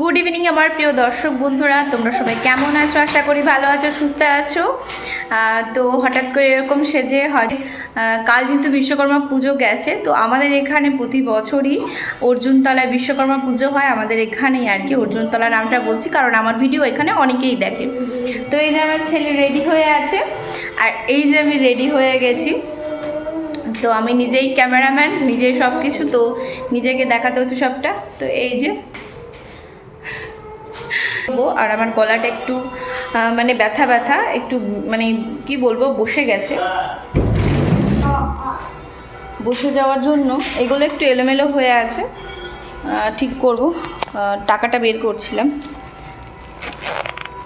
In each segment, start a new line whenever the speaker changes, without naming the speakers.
Good evening আমার প্রিয় দর্শক বন্ধুরা, তোমরা সবাই কেমন আছো? আশা করি ভালো আছো, সুস্থ আছো। তো হঠাৎ করে এরকম সেজে হয় কাল যেহেতু বিশ্বকর্মা পুজো গেছে, তো আমাদের এখানে প্রতি বছরই অর্জুনতলায় বিশ্বকর্মা পুজো হয়। আমাদের এখানেই আর কি অর্জুনতলা নামটা বলছি, কারণ আমার ভিডিও এখানে অনেকেই দেখে। তো এই যে আমার ছেলে রেডি হয়ে আছে, আর এই যে আমি রেডি হয়ে গেছি, তো আমি নিজেই ক্যামেরাম্যান, নিজেই সব কিছু তো নিজেকে দেখাতে হচ্ছে সবটা। তো এই যে আর আমার গলাটা একটু মানে ব্যথা ব্যথা, একটু মানে কি বলব, বসে গেছে। বসে যাওয়ার জন্য এগুলো একটু এলোমেলো হয়ে আছে। ঠিক করব। টাকাটা বের করছিলাম।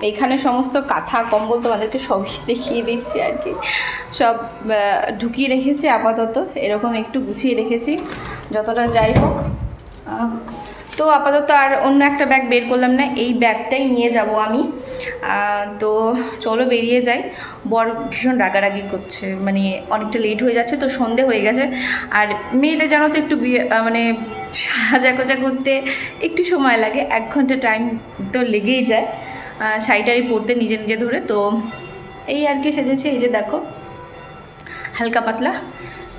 এইখানে সমস্ত কাঁথা, কম্বল তোমাদেরকে সবই দেখিয়ে দিচ্ছি আর কি। সব ঢুকিয়ে রেখেছি আপাতত। এরকম একটু গুছিয়ে রেখেছি। যতটা যাই হোক তো আপাতত আর অন্য একটা ব্যাগ বের করলাম না, এই ব্যাগটাই নিয়ে যাব আমি। তো চলো বেরিয়ে যাই। বর ভীষণ রাগারাগি করছে মানে অনেকটা লেট হয়ে যাচ্ছে, তো সন্ধে হয়ে গেছে। আর মেয়েদের জানো তো একটু বিয়ে- মানে সাজা কোজা করতে একটু সময় লাগে, এক ঘণ্টা টাইম তো লেগেই যায়। শাড়িটারি পরতে নিজে নিজে ধরে, তো এই আর কি সেজেছে, এই যে দেখো। হালকা পাতলা।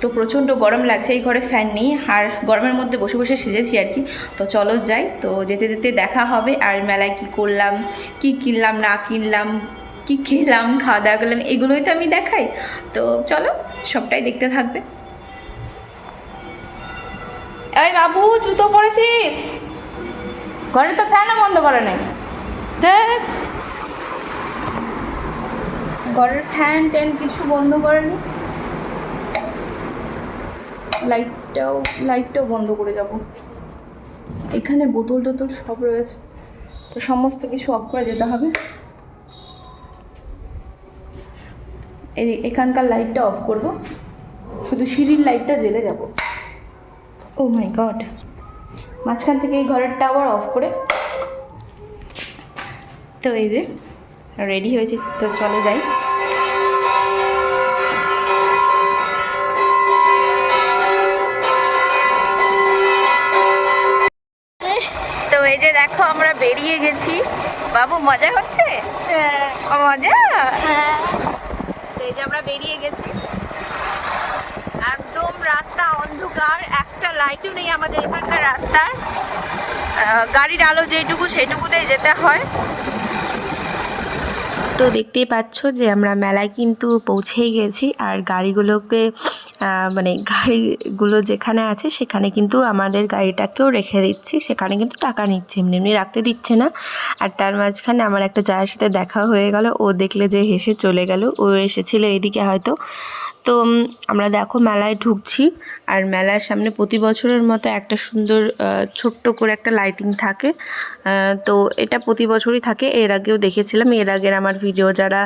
তো প্রচণ্ড গরম লাগছে, এই ঘরে ফ্যান নেই। আর গরমের মধ্যে বসে বসে সেজেছি আর কি। তো চলো যাই, তো যেতে যেতে দেখা হবে আর মেলায় কি করলাম, কি কিনলাম, না কিনলাম, কি খেলাম, খাওয়া দাওয়া করলাম, এগুলোই তো আমি দেখাই। তো চলো, সবটাই দেখতে থাকবে। এই বাবু, জুতো পরেছিস? ঘরে তো ফ্যানও বন্ধ করে নাই। দেখ। ঘরের ফ্যান ট্যান কিছু বন্ধ করেনি। লাইটটাও লাইটটাও বন্ধ করে যাব। এখানে বোতল টোতল সব রয়েছে। তো সমস্ত কিছু অফ করে যেতে হবে। এই এখানকার লাইটটা অফ করব। শুধু সিঁড়ির লাইটটা জ্বেলে যাব। ও মাই গড মাঝখান থেকে এই ঘরের টাওয়ার অফ করে। তো এই যে রেডি হয়েছি। তো চলে যাই। যে দেখো আমরা বেরিয়ে গেছি। বাবু মজা হচ্ছে? ও, মজা? তো এই যে আমরা বেরিয়ে গেছি। একদম রাস্তা অন্ধকার একটা লাইটও নেই আমাদের এখানকার রাস্তার। গাড়ির আলো যেটুকু সেটুকুতেই যেতে হয়।
তো দেখতেই পাচ্ছ যে আমরা মেলায় কিন্তু পৌঁছেই গেছি আর গাড়িগুলোকে মানে গাড়িগুলো যেখানে আছে সেখানে কিন্তু আমাদের গাড়িটাকেও রেখে দিচ্ছি। সেখানে কিন্তু টাকা নিচ্ছে, এমনি এমনি রাখতে দিচ্ছে না। আর তার মাঝখানে আমার একটা জায়ের সাথে দেখা হয়ে গেল। ও দেখলে যে হেসে চলে গেল। ও এসেছিল এদিকে হয়তো। তো আমরা দেখো মেলায় ঢুকছি। আর মেলার সামনে প্রতি বছরের মতো একটা সুন্দর ছোট্ট করে একটা লাইটিং থাকে। তো এটা প্রতি বছরই থাকে। এর আগেও দেখেছিলাম। এর আগের আমার ভিডিও যারা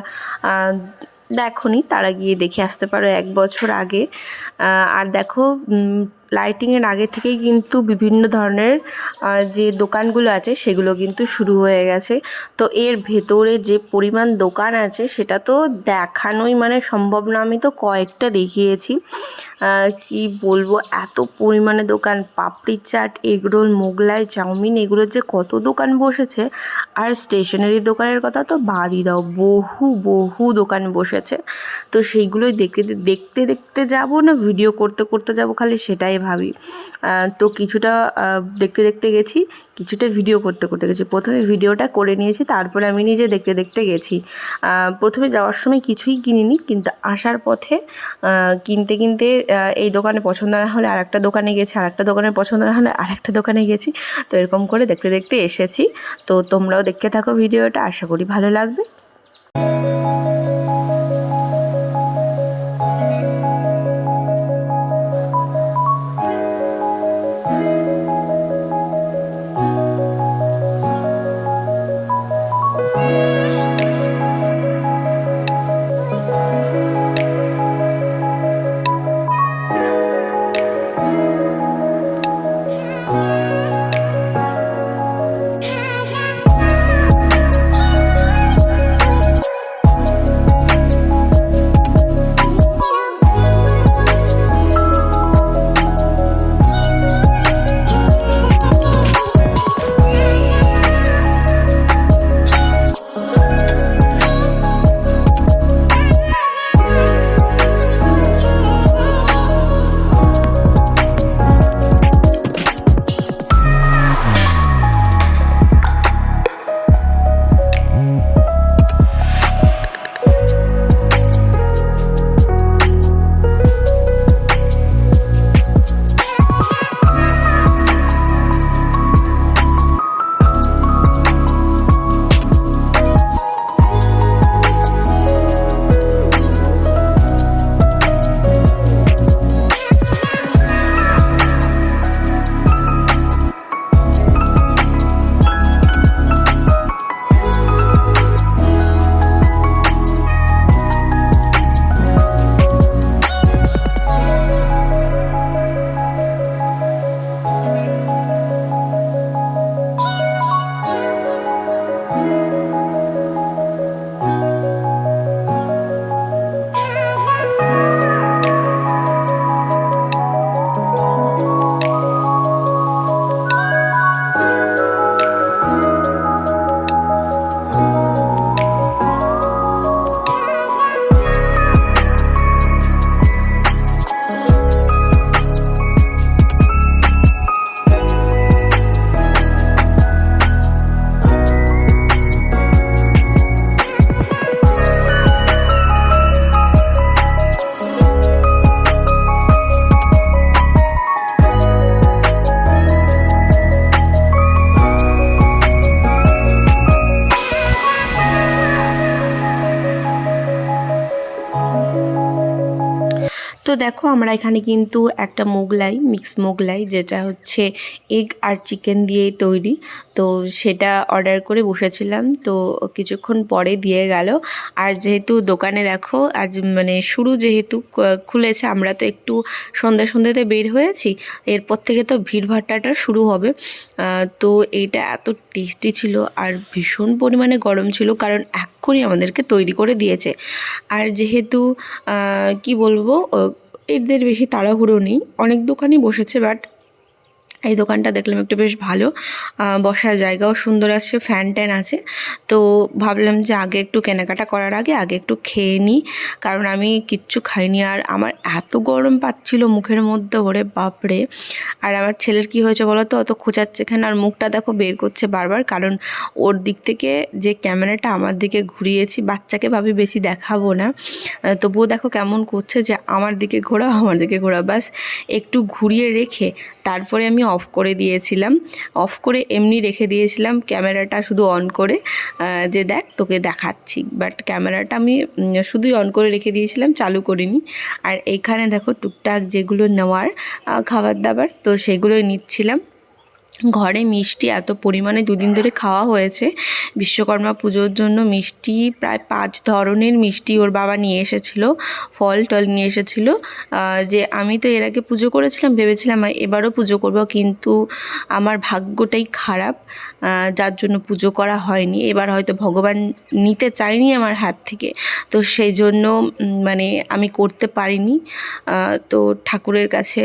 দেখোনি তারা গিয়ে দেখে আসতে পারো এক বছর আগে। আর দেখো লাইটিংয়ের আগে থেকেই কিন্তু বিভিন্ন ধরনের যে দোকানগুলো আছে সেগুলো কিন্তু শুরু হয়ে গেছে। তো এর ভেতরে যে পরিমাণ দোকান আছে সেটা তো দেখানোই মানে সম্ভব না। আমি তো কয়েকটা দেখিয়েছি। কি বলব, এত পরিমাণে দোকান। Papdi chaat, egg roll, Mughlai, chow mein, এগুলো যে কত দোকান বসেছে। আর স্টেশনারি দোকানের কথা তো বাদই দাও, বহু বহু দোকান বসেছে। তো সেইগুলোই দেখতে দেখতে দেখতে যাব না ভিডিও করতে করতে যাব খালি সেটাই ভাবি। তো কিছুটা দেখতে দেখতে গেছি, কিছুটা ভিডিও করতে করতে গেছি। প্রথমে ভিডিওটা করে নিয়েছি, তারপরে আমি নিজে দেখতে দেখতে গেছি। প্রথমে যাওয়ার সময় কিছুই কিনিনি, কিন্তু আসার পথে কিনতে কিনতে এই দোকানে পছন্দ না হলে আরেকটা দোকানে গেছি, আরেকটা দোকানে পছন্দ না হলে আরেকটা দোকানে গেছি। তো এরকম করে দেখতে দেখতে এসেছি। তো তোমরাও দেখতে থাকো ভিডিওটা আশা করি ভালো লাগবে। তো দেখো আমরা এখানে কিন্তু একটা মোগলাই মিক্স মোগলাই, যেটা হচ্ছে এগ আর চিকেন দিয়েই তৈরি। তো সেটা অর্ডার করে বসেছিলাম, তো কিছুক্ষণ পরে দিয়ে গেল। আর যেহেতু দোকানে দেখো, আজ মানে শুরু যেহেতু খুলেছে, আমরা তো একটু সন্ধ্যা সন্ধ্যাতে বের হয়েছি, এরপর থেকে তো ভিড়ভাট্টাটা শুরু হবে। তো এইটা এত টেস্টি ছিল আর ভীষণ পরিমাণে গরম ছিল, কারণ এক্ষুনি আমাদেরকে তৈরি করে দিয়েছে। আর যেহেতু কি বলব এদের বেশি তাড়াহুড়ো নেই। অনেক দোকানই বসেছে বাট এই দোকানটা দেখলাম একটু বেশ ভালো বসার জায়গাও সুন্দর আছে, ফ্যান ট্যান আছে। তো ভাবলাম যে আগে একটু কেনাকাটা করার আগে আগে একটু খেয়ে নিই কারণ আমি কিচ্ছু খাইনি। আর আমার এত গরম পাচ্ছিল মুখের মধ্যে, ওরে বাপরে! আর আমার ছেলের কি হয়েছে বলো তো? অত খোঁচাচ্ছে এখানে, আর মুখটা দেখো বের করছে বারবার, কারণ ওর দিক থেকে যে ক্যামেরাটা আমার দিকে ঘুরিয়েছি, বাচ্চাকে ভাবি বেশি দেখাবো না। তবুও দেখো কেমন করছে যে আমার দিকে ঘোরা আমার দিকে ঘোরা বাস একটু ঘুরিয়ে রেখে, তারপরে আমি অফ করে দিয়েছিলাম। অফ করে এমনি রেখে দিয়েছিলাম, ক্যামেরাটা শুধু অন করে। যে দেখ, তোকে দেখাচ্ছি। বাট ক্যামেরাটা আমি শুধুই অন করে রেখে দিয়েছিলাম, চালু করিনি। আর এইখানে দেখো টুকটাক যেগুলো নেওয়ার খাবার দাবার, তো সেগুলোই নিচ্ছিলাম। ঘরে মিষ্টি এত পরিমাণে দুদিন ধরে খাওয়া হয়েছে। বিশ্বকর্মা পুজোর জন্য মিষ্টি প্রায় পাঁচ ধরনের মিষ্টি ওর বাবা নিয়ে এসেছিল, ফল টল নিয়ে এসেছিল। যে আমি তো এর আগে পুজো করেছিলাম, ভেবেছিলাম এবারও পুজো করব কিন্তু আমার ভাগ্যটাই খারাপ। যার জন্য পুজো করা হয়নি। এবার হয়তো ভগবান নিতে চায়নি আমার হাত থেকে। তো সেই জন্য মানে আমি করতে পারিনি। তো ঠাকুরের কাছে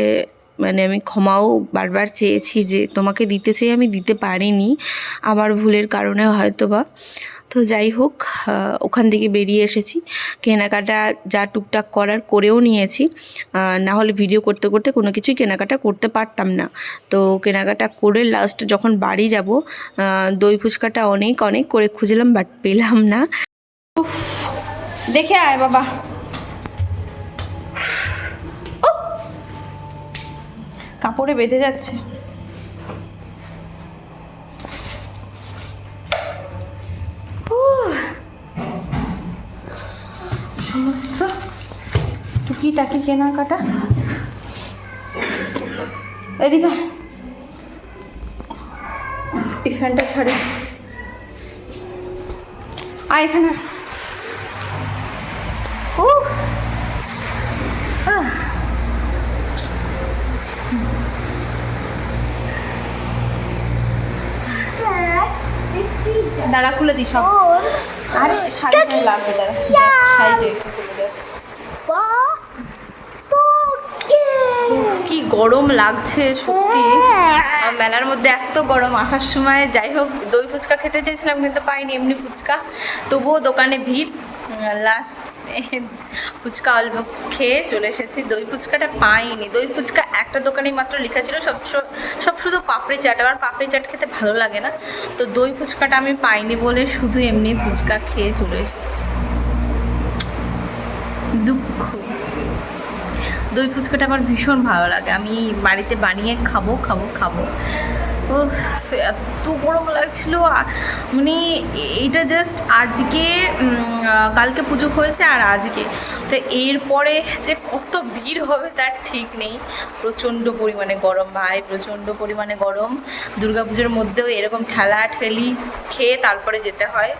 মানে আমি ক্ষমাও বারবার চেয়েছি যে তোমাকে দিতে চাই, আমি দিতে পারিনি। আমার ভুলের কারণে হয়তো বা তো যাই হোক ওখান থেকে বেরিয়ে এসেছি। কেনাকাটা যা টুকটাক করার করেও নিয়েছি। না হলে ভিডিও করতে করতে কোনো কিছুই কেনাকাটা করতে পারতাম না। তো কেনাকাটা করে লাস্ট যখন বাড়ি যাব দই ফুচকাটা অনেক অনেক করে খুঁজলাম বাট পেলাম না।
দেখে আয় বাবা। কাপড়ে বেঁধে যাচ্ছে! সমস্ত টুকিটাকি কেনাকাটা। এদিকে ফ্যানটা ছাড়ি। আয় এখানে। আয়। দাঁড়া খুলে দিই সব। আরে শাড়িটা লাগবে দাঁড়া। শাড়িটা একটু খুলে কি গরম লাগছে সত্যি। মেলার মধ্যে এত গরম আসার সময় যাই হোক দই ফুচকা খেতে চেয়েছিলাম কিন্তু পাইনি এমনি ফুচকা। তবুও দোকানে ভিড়। লাস্ট ফুচকা অল্প খেয়ে চলে এসেছি। দই ফুচকাটা পাইনি। দই ফুচকা একটা দোকানে মাত্র লেখা ছিল, সব সব শুধু পাপড়ি চাট। আমার পাপড়ি চাট খেতে ভালো লাগে না। তো দই ফুচকাটা আমি পাইনি বলে শুধু এমনি ফুচকা খেয়ে চলে এসেছি। দুঃখ। দই ফুচকাটা আমার ভীষণ ভালো লাগে। আমি বাড়িতে বানিয়ে খাব খাব খাব। এত গরম লাগছিল। মানে এইটা জাস্ট আজকে কালকে পুজো হয়েছে আর আজকে। তো এরপরে যে কত ভিড় হবে তার ঠিক নেই। প্রচণ্ড পরিমাণে গরম ভাই, প্রচণ্ড পরিমাণে গরম। দুর্গাপুজোর মধ্যেও এরকম ঠেলা ঠেলি খেয়ে তারপরে যেতে হয়।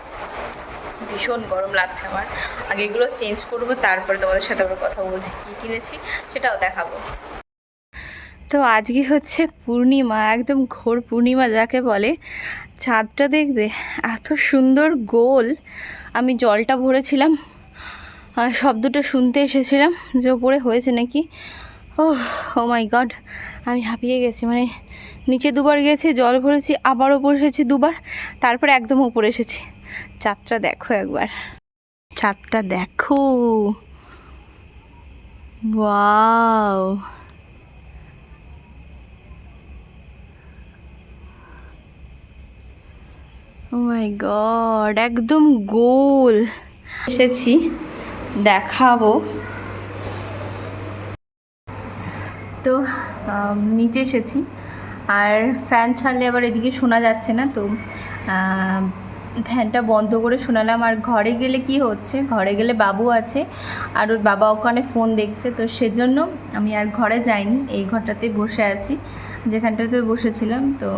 ভীষণ গরম লাগছে আমার। আগে এগুলো চেঞ্জ করব, তারপরে তোমাদের সাথে আবার কথা বলছি, কী কিনেছি সেটাও দেখাবো। তো আজকে হচ্ছে পূর্ণিমা, একদম ঘোর পূর্ণিমা যাকে বলে। চাঁদটা দেখবে, এত সুন্দর গোল। আমি জলটা ভরেছিলাম, আর শব্দটা শুনতে এসেছিলাম যে ওপরে হয়েছে নাকি। ও ও মাই গড, আমি হাঁপিয়ে গেছি মানে নিচে দুবার গেছি, জল ভরেছি, আবার ওপর এসেছি দুবার, তারপরে একদম উপরে এসেছি। চাঁদটা দেখো একবার। চাঁদটা দেখো। ওয়াও। ও মাই গড একদম গোল। এসেছি, দেখাবো। তো নিচে এসেছি। আর ফ্যান ছাড়লে আবার এদিকে শোনা যাচ্ছে না, তো ফ্যানটা বন্ধ করে শোনালাম। আর ঘরে গেলে কি হচ্ছে, ঘরে গেলে বাবু আছে, আর ওর বাবা ওখানে ফোন দেখছে, তো সেজন্য আমি আর ঘরে যাইনি, এই ঘরটাতে বসে আছি। যেখানটাতে বসেছিলাম, তো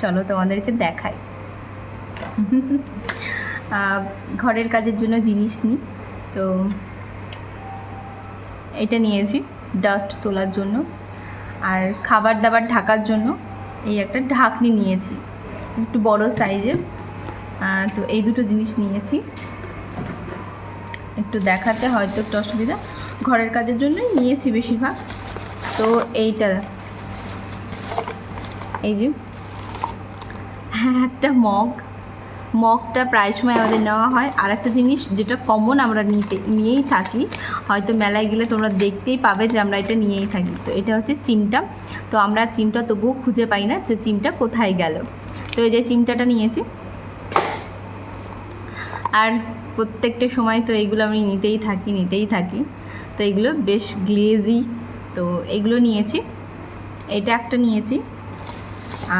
চলো তোমাদেরকে দেখাই। ঘরের কাজের জন্য জিনিস নিই তো এটা নিয়েছি ডাস্ট তোলার জন্য। আর খাবার দাবার ঢাকার জন্য এই একটা ঢাকনি নিয়েছি, একটু বড় সাইজের তো এই দুটো জিনিস নিয়েছি। একটু দেখাতে হয়তো একটু অসুবিধা। ঘরের কাজের জন্যই নিয়েছি বেশিরভাগ। তো এইটা এই যে হ্যাঁ একটা মগ। মগটা প্রায় সময় আমাদের নেওয়া হয়। আর একটা জিনিস যেটা কমন আমরা নিতে, নিয়েই থাকি, হয়তো মেলায় গেলে তোমরা দেখতেই পাবে যে আমরা এটা নিয়েই থাকি। তো এটা হচ্ছে চিমটা। তো আমরা চিমটা তবুও খুঁজে পাই না যে চিমটা কোথায় গেল। তো এই যে চিমটাটা নিয়েছি। আর প্রত্যেকটা সময় তো এইগুলো আমি নিতেই থাকি নিতেই থাকি। তো এগুলো বেশ গ্লেজি তো এগুলো নিয়েছি। এটা একটা নিয়েছি।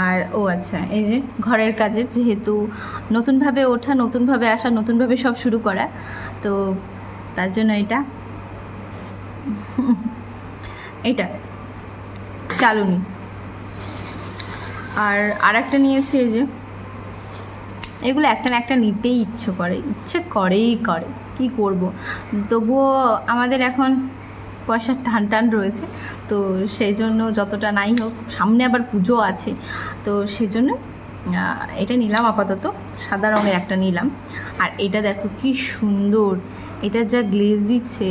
আর, ও আচ্ছা এই যে ঘরের কাজের যেহেতু নতুনভাবে ওঠা, নতুনভাবে আসা, নতুনভাবে সব শুরু করা, তো তার জন্য এটা এটা, চালুনি। আর আর একটা নিয়েছি এই যে, এগুলো একটা না একটা নিতেই ইচ্ছে করে, ইচ্ছে করেই করে, কি করব? তবুও আমাদের এখন পয়সার টান টান রয়েছে তো সেই জন্য যতটা নাই হোক, সামনে আবার পুজো আছে। তো সেজন্য এটা নিলাম আপাতত, সাদা রঙের একটা নিলাম। আর এটা দেখো কি সুন্দর, এটা যা গ্লেজ দিচ্ছে,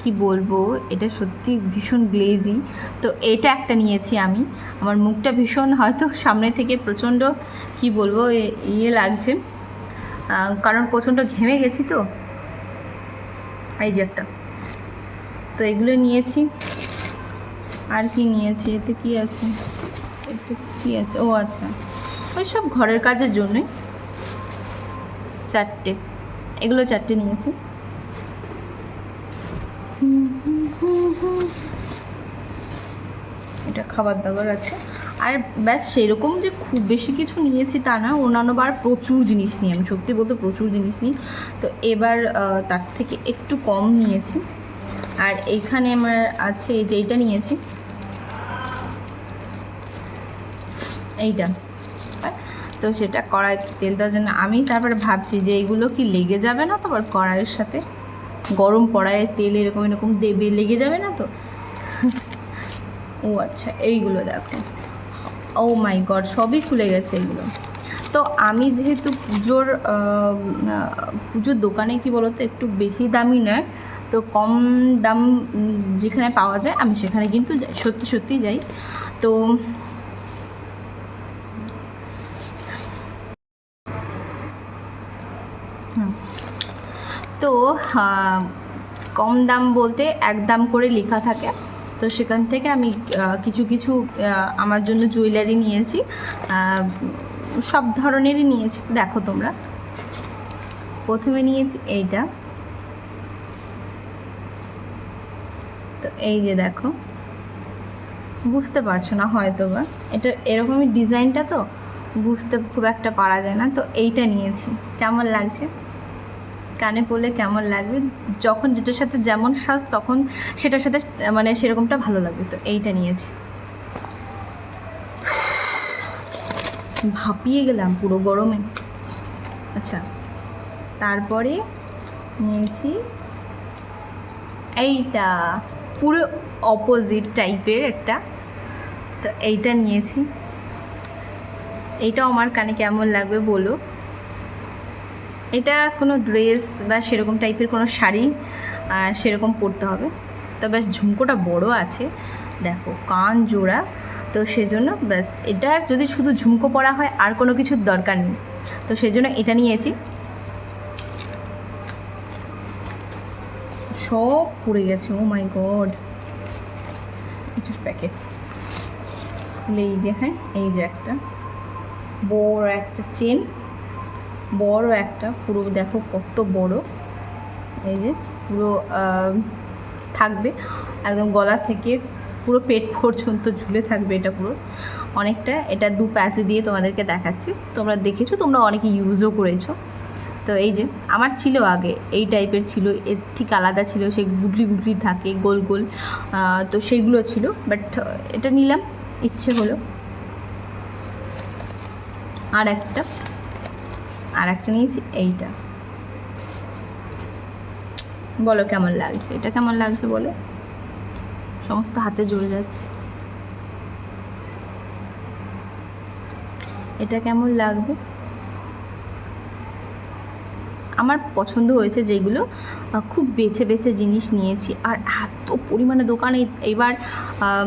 কি বলব, এটা সত্যি ভীষণ গ্লেজি তো এটা একটা নিয়েছি আমি, আমার মুখটা ভীষণ হয়তো সামনে থেকে প্রচণ্ড, কি বলব ইয়ে লাগছে। কারণ প্রচণ্ড ঘেমে গেছি তো, এই যে একটা। তো এগুলো নিয়েছি। আর কি নিয়েছি? এতে কি আছে? এতে কি আছে? ও আচ্ছা। ওই সব ঘরের কাজের জন্যই। চারটে। এগুলো চারটে নিয়েছি। এটা খাবার দাবার আছে। আর ব্যাস, সেরকম যে খুব বেশি কিছু নিয়েছি তা না। অন্যান্যবার প্রচুর জিনিস নিই আমি সত্যি বলতে প্রচুর জিনিস নিই। তো এবার তার থেকে একটু কম নিয়েছি। আর এইখানে আমার আছে যে এইটা নিয়েছি। এইটা। তো সেটা কড়াই তেল দেওয়ার জন্য আমি তারপরে ভাবছি যে এইগুলো কি লেগে যাবে না তো আবার কড়াইয়ের সাথে? গরম কড়াইয়ের তেল এরকম এরকম দেবে, লেগে যাবে না তো? ও আচ্ছা এইগুলো দেখো। ও মাই গড, সবই খুলে গেছে এগুলো। তো আমি যেহেতু পুজোর পুজোর দোকানে কি বলতো একটু বেশি দামি নয় তো কম দাম যেখানে পাওয়া যায়, আমি সেখানে কিন্তু সত্যি সত্যি যাই। তো তো কম দাম বলতে এক দাম করে লেখা থাকে। তো সেখান থেকে আমি কিছু কিছু আমার জন্য জুয়েলারি নিয়েছি। সব ধরনেরই নিয়েছি। দেখো তোমরা। প্রথমে নিয়েছি এইটা তো এই যে দেখো, বুঝতে পারছ না হয়তো বা এটা এরকমই ডিজাইনটা তো, বুঝতে খুব একটা পারা যায় না। তো এইটা নিয়েছি। কেমন লাগছে? কানে পড়লে কেমন লাগবে? যখন যেটার সাথে যেমন সাজ, তখন সেটার সাথে মানে সেরকমটা ভালো লাগবে। তো এইটা নিয়েছি। ভাপিয়ে গেলাম পুরো গরমে। আচ্ছা তারপরে নিয়েছি, এইটা। পুরো অপোজিট টাইপের একটা। তো এইটা নিয়েছি। এইটাও আমার কানে কেমন লাগবে বলো? এটা কোনো ড্রেস বা সেরকম টাইপের কোনো শাড়ি সেরকম পরতে হবে। তো ব্যাস, ঝুমকোটা বড় আছে। দেখো, কান জোড়া। তো সেজন্য ব্যাস এটা যদি শুধু ঝুমকো পরা হয়, আর কোনো কিছুর দরকার নেই। তো সেজন্য এটা নিয়েছি। সব পুড়ে গেছে ও মাই গড এটার প্যাকেট খুলে এই দেখায় এই যে একটা। বড় একটা চেন বড় একটা, পুরো দেখো কত বড়। এই যে পুরো থাকবে। একদম গলা থেকে পুরো পেট পর্যন্ত ঝুলে থাকবে এটা পুরো। অনেকটা, এটা দু, প্যাচ দিয়ে তোমাদেরকে দেখাচ্ছি। তোমরা দেখেছ, তোমরা অনেকে ইউজও করেছ। তো এই যে, আমার ছিল আগে, এই টাইপের ছিল, এর ঠিক আলাদা ছিল সে গুটলি গুটলি থাকে, গোল গোল তো সেইগুলো ছিল বাট এটা নিলাম, ইচ্ছে হলো। আর একটা আর একটা নিয়েছি, এইটা। বলো কেমন লাগছে? এটা কেমন লাগছে বলো? সমস্ত হাতে জুড়ে যাচ্ছে। এটা কেমন লাগবে? আমার পছন্দ হয়েছে যেগুলো খুব বেছে বেছে জিনিস নিয়েছি। আর এত পরিমাণে দোকানে এবার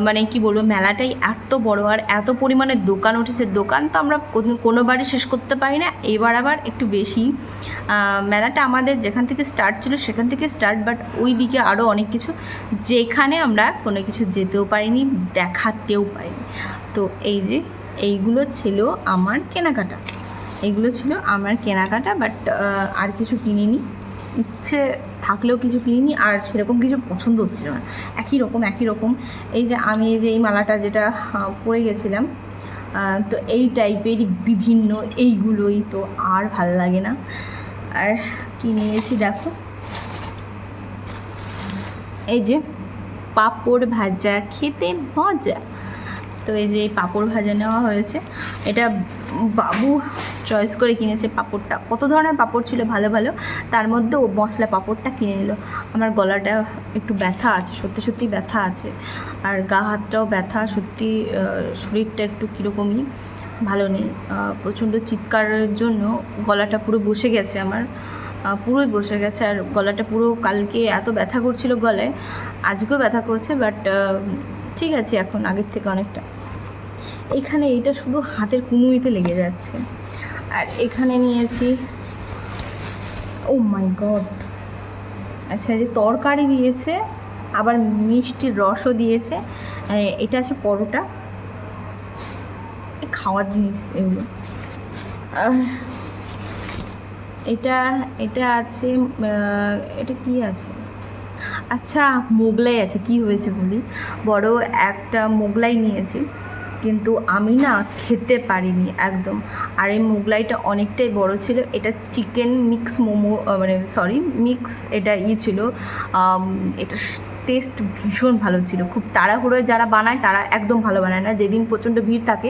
মানে কি বলব, মেলাটাই এত বড় আর এত পরিমাণে দোকান উঠেছে। দোকান তো আমরা কোনোবারই শেষ করতে পারি না। এবার আবার একটু বেশি। মেলাটা আমাদের যেখান থেকে স্টার্ট ছিল সেখান থেকে স্টার্ট বাট ওই দিকে আরও অনেক কিছু যেখানে আমরা কোনো কিছু যেতেও পারিনি, দেখাতেও পারিনি। তো এই যে, এইগুলো ছিল আমার কেনাকাটা। এগুলো ছিল আমার কেনাকাটা বাট আর কিছু কিনিনি। ইচ্ছে থাকলেও কিছু কিনিনি, আর সেরকম কিছু পছন্দ হচ্ছিল না। একই রকম একই রকম। এই যে আমি এই যে এই মালাটা যেটা পরে গেছিলাম তো এই টাইপেরই বিভিন্ন, এইগুলোই তো আর ভালো লাগে না। আর কি নিয়েছি দেখো? এই যে পাঁপড় ভাজা, খেতে মজা। তো এই যে পাঁপড় ভাজা নেওয়া হয়েছে। বাবু চয়েস করে কিনেছে পাঁপড়টা। কত ধরনের পাঁপড় ছিল ভালো ভালো, তার মধ্যে ও মশলা পাঁপড়টা কিনে নিল। আমার গলাটা একটু ব্যথা আছে, সত্যি সত্যি ব্যথা আছে। আর গা হাতটাও ব্যথা, সত্যি শরীরটা একটু কীরকমই ভালো নেই। প্রচণ্ড চিৎকারের জন্য গলাটা পুরো বসে গেছে আমার। পুরোই বসে গেছে আর গলাটা পুরো কালকে এত ব্যথা করছিল গলায়, আজকেও ব্যথা করছে বাট ঠিক আছে এখন আগের থেকে অনেকটা। এখানে এইটা শুধু হাতের কুনুইতে লেগে যাচ্ছে। আর এখানে নিয়েছি, ও মাই গড। আচ্ছা যে তরকারি দিয়েছে, আবার মিষ্টির রসও দিয়েছে। এটা আছে পরোটা। খাওয়ার জিনিস এগুলো। এটা এটা আছে এটা কি আছে? আচ্ছা মোগলাই আছে, কি হয়েছে বলি? বড় একটা মোগলাই নিয়েছি। কিন্তু আমি না খেতে পারিনি একদম। আর এই মোগলাইটা অনেকটাই বড় ছিল। এটা চিকেন মিক্স মোমো মানে সরি মিক্স এটা ই ছিল। এটা টেস্ট ভীষণ ভালো ছিল। খুব তাড়াহুড়োয় যারা বানায় তারা একদম ভালো বানায় না। যেদিন প্রচণ্ড ভিড় থাকে,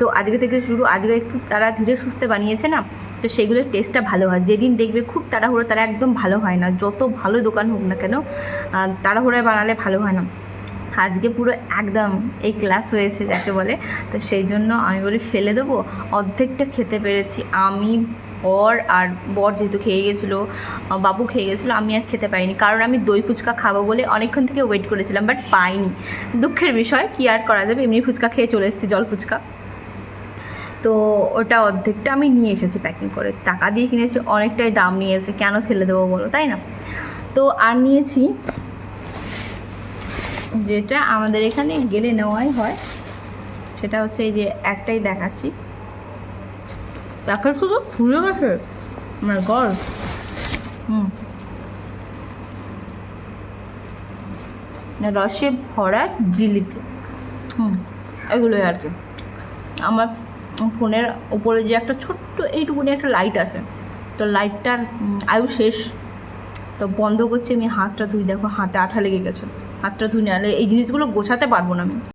তো আজকে থেকে শুরু আজকে একটু তারা ধীরে সুস্থে বানিয়েছে না, তো সেগুলোর টেস্টটা ভালো হয়। যেদিন দেখবে খুব তাড়াহুড়ো, তারা একদম ভালো হয় না। যত ভালো দোকান হোক না কেন তাড়াহুড়োয় বানালে ভালো হয় না। আজকে পুরো একদম এই ক্লাস হয়েছে যাকে বলে। তো সেই জন্য আমি বলি ফেলে দেবো। অর্ধেকটা খেতে পেরেছি। আমি, বর আর বর যেহেতু খেয়ে গেছিল বাবু খেয়ে গেছিল, আমি আর খেতে পারিনি। কারণ আমি দই ফুচকা খাব বলে অনেকক্ষণ থেকে ওয়েট করেছিলাম বাট পাইনি। দুঃখের বিষয়, কি আর করা যাবে? এমনি ফুচকা খেয়ে চলে এসেছি, জল ফুচকা। তো ওটা অর্ধেকটা আমি নিয়ে এসেছি প্যাকিং করে। টাকা দিয়ে কিনেছি, অনেকটাই দাম নিয়েছে। কেন ফেলে দেবো বলো, তাই না? তো আর নিয়েছি যেটা আমাদের এখানে গেলে নেওয়াই হয়, সেটা হচ্ছে এই যে একটাই দেখাচ্ছি। প্যাকেট শুধু ফুলে গেছে আমার গড়। হুম। রসে ভরা জিলিপি। হুম, এগুলোই আর কি। আমার ফোনের ওপরে যে একটা ছোট্ট এইটুকুনি একটা লাইট আছে, তো লাইটটার আয়ু শেষ। তো বন্ধ করছি আমি, হাতটা ধুই, দেখো হাতে আঠা লেগে গেছে। হাতটা ধুয়ে নাহলে এই জিনিসগুলো গোছাতে পারব না আমি।